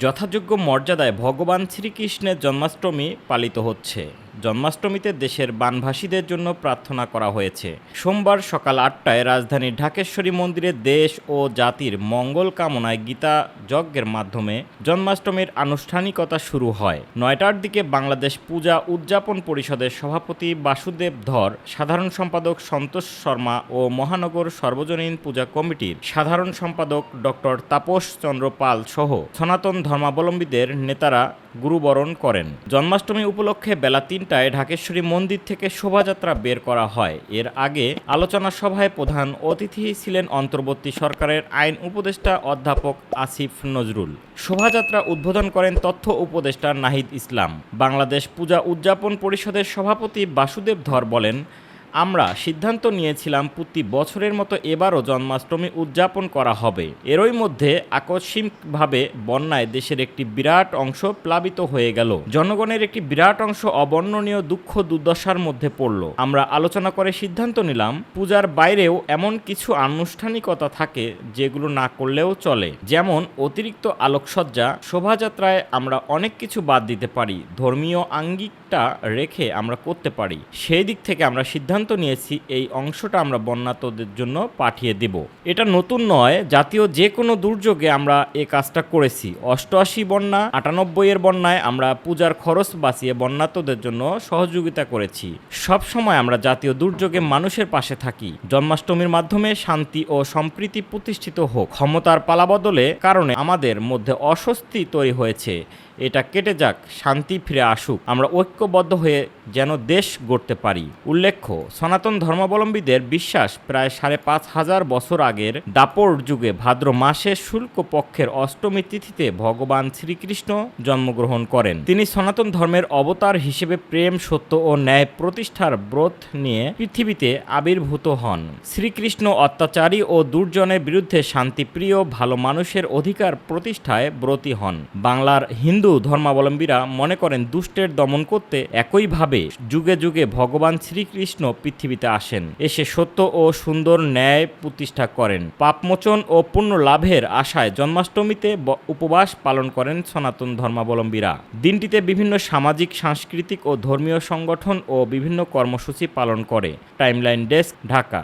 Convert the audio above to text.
যথাযোগ্য মর্যাদায় ভগবান শ্রীকৃষ্ণের জন্মাষ্টমী পালিত হচ্ছে। জন্মাষ্টমীতে দেশের বানভাসীদের জন্য প্রার্থনা করা হয়েছে। সোমবার সকাল আটটায় রাজধানীর ঢাকেশ্বরী মন্দিরে দেশ ও জাতির মঙ্গল কামনায় গীতা যজ্ঞের মাধ্যমে জন্মাষ্টমীর আনুষ্ঠানিকতা শুরু হয়। নয়টার দিকে বাংলাদেশ পূজা উদযাপন পরিষদের সভাপতি বাসুদেব ধর, সাধারণ সম্পাদক সন্তোষ শর্মা ও মহানগর সর্বজনীন পূজা কমিটির সাধারণ সম্পাদক ডক্টর তাপস চন্দ্র পাল সহ সনাতন ধর্মাবলম্বীদের নেতারা গুরুবরণ করেন। জন্মাষ্টমী উপলক্ষে বেলা তিনটায় ঢাকেশ্বরী মন্দির থেকে শোভাযাত্রা বের করা হয়। এর আগে আলোচনা সভায় প্রধান অতিথি ছিলেন অন্তর্বর্তী সরকারের আইন উপদেষ্টা অধ্যাপক আসিফ নজরুল। শোভাযাত্রা উদ্বোধন করেন তথ্য উপদেষ্টা নাহিদ ইসলাম। বাংলাদেশ পূজা উদযাপন পরিষদের সভাপতি বাসুদেব ধর বলেন আমরা সিদ্ধান্ত নিয়েছিলাম প্রতি বছরের মতো এবারও জন্মাষ্টমী উদযাপন করা হবে। এরই মধ্যে আকস্মিকভাবে বন্যায় দেশের একটি বিরাট অংশ প্লাবিত হয়ে গেল। জনগণের একটি বিরাট অংশ অবর্ণনীয় দুঃখ দুর্দশার মধ্যে পড়ল। আমরা আলোচনা করে সিদ্ধান্ত নিলাম, পূজার বাইরেও এমন কিছু আনুষ্ঠানিকতা থাকে যেগুলো না করলেও চলে। যেমন অতিরিক্ত আলোকসজ্জা, শোভাযাত্রায় আমরা অনেক কিছু বাদ দিতে পারি, ধর্মীয় আঙ্গিকটা রেখে আমরা করতে পারি। সেই দিক থেকে আমরা সিদ্ধান্ত নিয়েছি, এই অংশটা আমরা বন্যাতদের জন্য পাঠিয়ে দেব। এটা নতুন নয়, জাতীয় যে কোনো দুর্যোগে আমরা এ কাজটা করেছি। অষ্টআশি বন্যা, আটানব্বই এর বন্যায় আমরা পূজার খরচ বাঁচিয়ে বন্যাতদের জন্য সহযোগিতা করেছি। সব সময় আমরা জাতীয় দুর্যোগে মানুষের পাশে থাকি। জন্মাষ্টমীর মাধ্যমে শান্তি ও সম্প্রীতি প্রতিষ্ঠিত হোক। ক্ষমতার পালাবদলে কারণে আমাদের মধ্যে অস্বস্তি তৈরি হয়েছে। এটা কেটে যাক, শান্তি ফিরে আসুক। আমরা ঐক্যবদ্ধ হয়ে যেন দেশ গড়তে পারি। উল্লেখ্য সনাতন ধর্মাবলম্বীদের বিশ্বাস প্রায় সাড়ে পাঁচ হাজার বছর আগের দাপর যুগে ভাদ্র মাসের শুল্ক পক্ষের অষ্টমী তিথিতে ভগবান শ্রীকৃষ্ণ জন্মগ্রহণ করেন। তিনি সনাতন ধর্মের অবতার হিসেবে প্রেম, সত্য ও ন্যায় প্রতিষ্ঠার ব্রত নিয়ে পৃথিবীতে আবির্ভূত হন। শ্রীকৃষ্ণ অত্যাচারী ও দুর্জনের বিরুদ্ধে শান্তিপ্রিয়, ভালো মানুষের অধিকার প্রতিষ্ঠায় ব্রতী হন। বাংলার হিন্দু ধর্মাবলম্বীরা মনে করেন দুষ্টের দমন করতে একইভাবে যুগে যুগে ভগবান শ্রীকৃষ্ণ পৃথিবীতে আসেন। এসে সত্য ও সুন্দর ন্যায় প্রতিষ্ঠা করেন। পাপমোচন ও পুণ্য লাভের আশায় জন্মাষ্টমীতে উপবাস পালন করেন সনাতন ধর্মাবলম্বীরা। দিনটিতে বিভিন্ন সামাজিক, সাংস্কৃতিক ও ধর্মীয় সংগঠন ও বিভিন্ন কর্মসূচি পালন করে। Timeline desk, Dhaka.